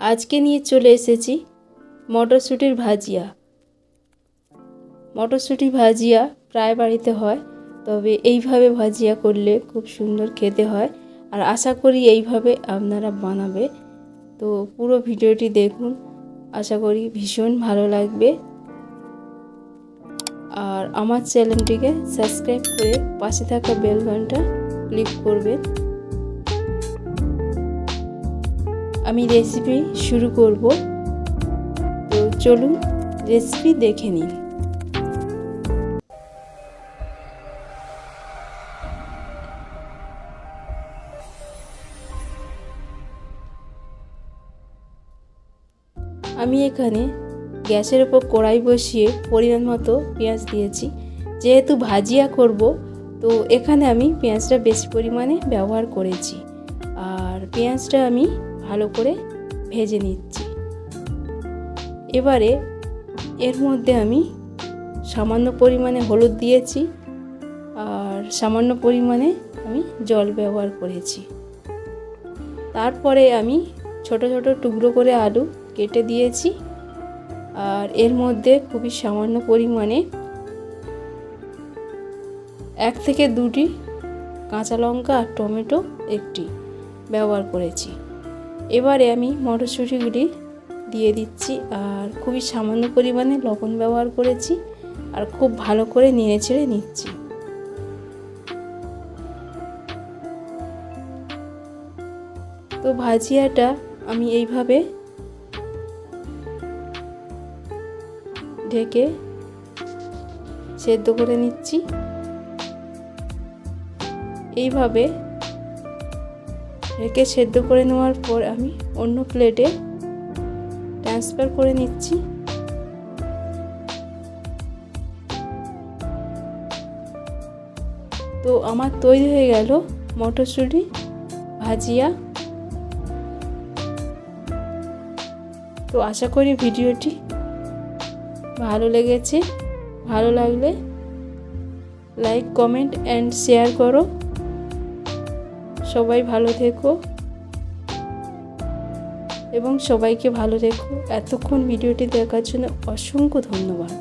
আজকে নিয়ে চলে এসেছি মটরশুঁটির ভাজিয়া। মটরশুঁটি ভাজিয়া প্রায় বাড়িতে হয়, তবে এইভাবে ভাজিয়া করলে খুব সুন্দর খেতে হয়। আর আশা করি এইভাবে আপনারা বানাবে। তো পুরো ভিডিওটি দেখুন, আশা করি ভীষণ ভালো লাগবে। আর আমার চ্যানেলটিকে সাবস্ক্রাইব করে পাশে থাকা বেল ঘণ্টা ক্লিক করবেন। আমি রেসিপি শুরু করব। তো চলুন রেসিপি দেখে নিন আমি এখানে গ্যাসের ওপর কড়াই বসিয়ে পরিমাণ মতো পেঁয়াজ দিয়েছি। যেহেতু ভাজিয়া করব, তো এখানে আমি পেঁয়াজটা বেশি পরিমাণে ব্যবহার করেছি। আর পেঁয়াজটা আমি ভালো করে ভেজে নিচ্ছি। এবারে এর মধ্যে আমি সামান্য পরিমাণে হলুদ দিয়েছি আর সামান্য পরিমাণে আমি জল ব্যবহার করেছি। তারপরে আমি ছোট ছোট টুকরো করে আলু কেটে দিয়েছি আর এর মধ্যে খুবই সামান্য পরিমাণে এক থেকে দুটি কাঁচা লঙ্কা আর টমেটো একটি ব্যবহার করেছি। এবারে আমি মটরশুঁটিগুলি দিয়ে দিচ্ছি আর খুবই সামান্য পরিমাণে লবণ ব্যবহার করেছি আর খুব ভালো করে নেড়ে ছেড়ে নিচ্ছি। তো ভাজিয়াটা আমি এইভাবে ঢেকে সেদ্ধ করে নিচ্ছি। এইভাবে ঢেকে সেদ্ধ করে নেওয়ার পর আমি অন্য প্লেটে ট্রান্সফার করে নিচ্ছি। তো আমার তৈরি হয়ে গেল মটরশুঁটি, ভাজিয়া। তো আশা করি ভিডিওটি ভালো লেগেছে। ভালো লাগলে লাইক কমেন্ট অ্যান্ড শেয়ার করো। সবাই ভালো থেকো। এবং সবাইকে ভালো রেখো। এতক্ষণ ভিডিওটি দেখার জন্য অসংখ্য ধন্যবাদ।